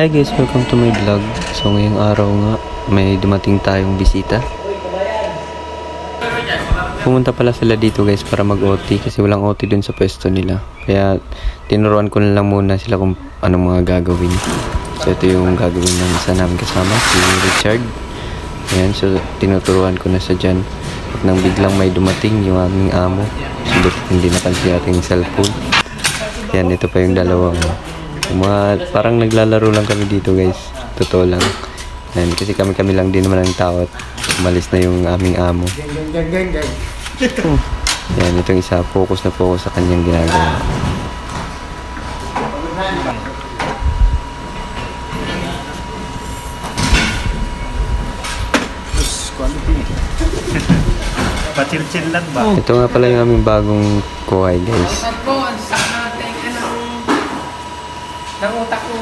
Hi guys, welcome to my vlog. So ngayong araw nga, may dumating tayong bisita. Pumunta pala sila dito guys para mag-OT kasi walang OT dun sa pwesto nila. Kaya tinuruan ko na lang muna sila kung anong mga gagawin. So ito yung gagawin ng isa namin kasama, si Richard. Ayan, so tinuturuan ko na siya dyan. At nang biglang may dumating yung aming amo, so hindi napansin natin cellphone. Yan, ito pa yung dalawang mga parang naglalaro lang kami dito guys. Totoo lang. Yan, kasi kami kami lang din naman ang tao at umalis na yung aming amo. Yan, itong isa, focus na focus sa kanyang ginagawa. Pachil-chill lang ba? Ito nga pala yung aming bagong kuhay guys ng utak mo.